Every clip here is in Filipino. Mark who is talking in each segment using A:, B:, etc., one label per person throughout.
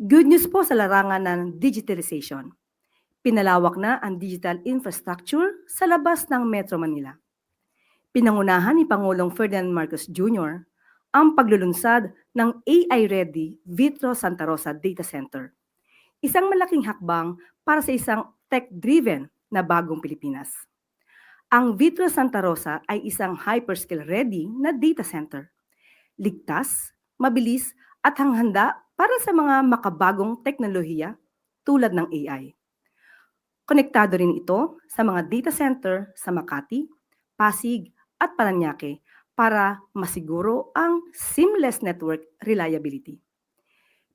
A: Good news po sa larangan ng digitalization. Pinalawak na ang digital infrastructure sa labas ng Metro Manila. Pinangunahan ni Pangulong Ferdinand Marcos Jr. ang paglulunsad ng AI-ready Vitro Santa Rosa Data Center. Isang malaking hakbang para sa isang tech-driven na bagong Pilipinas. Ang Vitro Santa Rosa ay isang hyperscale-ready na data center. Ligtas, mabilis at hanghanda para sa mga makabagong teknolohiya tulad ng AI. Konektado rin ito sa mga data center sa Makati, Pasig at Paranaque para masiguro ang seamless network reliability.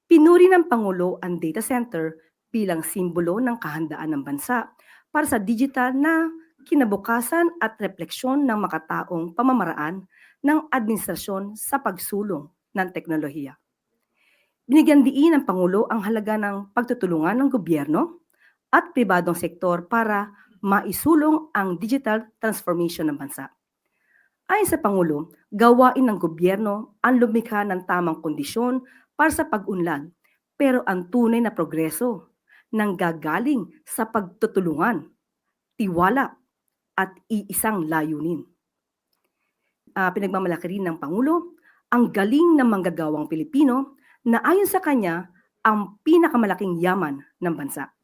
A: Pinuri ng Pangulo ang data center bilang simbolo ng kahandaan ng bansa para sa digital na kinabukasan at refleksyon ng makataong pamamaraan ng administrasyon sa pagsulong ng teknolohiya. Binigyan diin ng Pangulo ang halaga ng pagtutulungan ng gobyerno at pribadong sektor para maisulong ang digital transformation ng bansa. Ayon sa Pangulo, gawain ng gobyerno ang lumikha ng tamang kondisyon para sa pag-unlad, pero ang tunay na progreso nang gagaling sa pagtutulungan, tiwala at iisang layunin. Ah, pinagmamalaki rin ng Pangulo ang galing ng manggagawang Pilipino na ayon sa kanya ang pinakamalaking yaman ng bansa.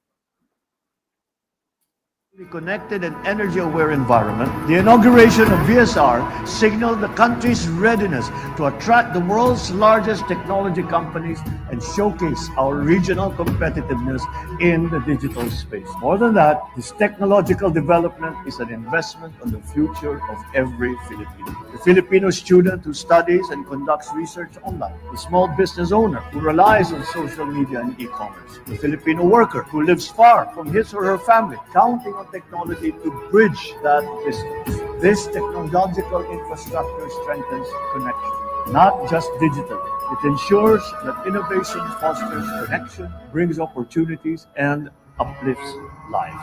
B: Connected and energy-aware environment, the inauguration of VSR signaled the country's readiness to attract the world's largest technology companies and showcase our regional competitiveness in the digital space. More than that, this technological development is an investment on the future of every Filipino. The Filipino student who studies and conducts research online, the small business owner who relies on social media and e-commerce, the Filipino worker who lives far from his or her family, counting technology to bridge that distance. This technological infrastructure strengthens connection, not just digital. It ensures that innovation fosters connection, brings opportunities, and uplifts lives.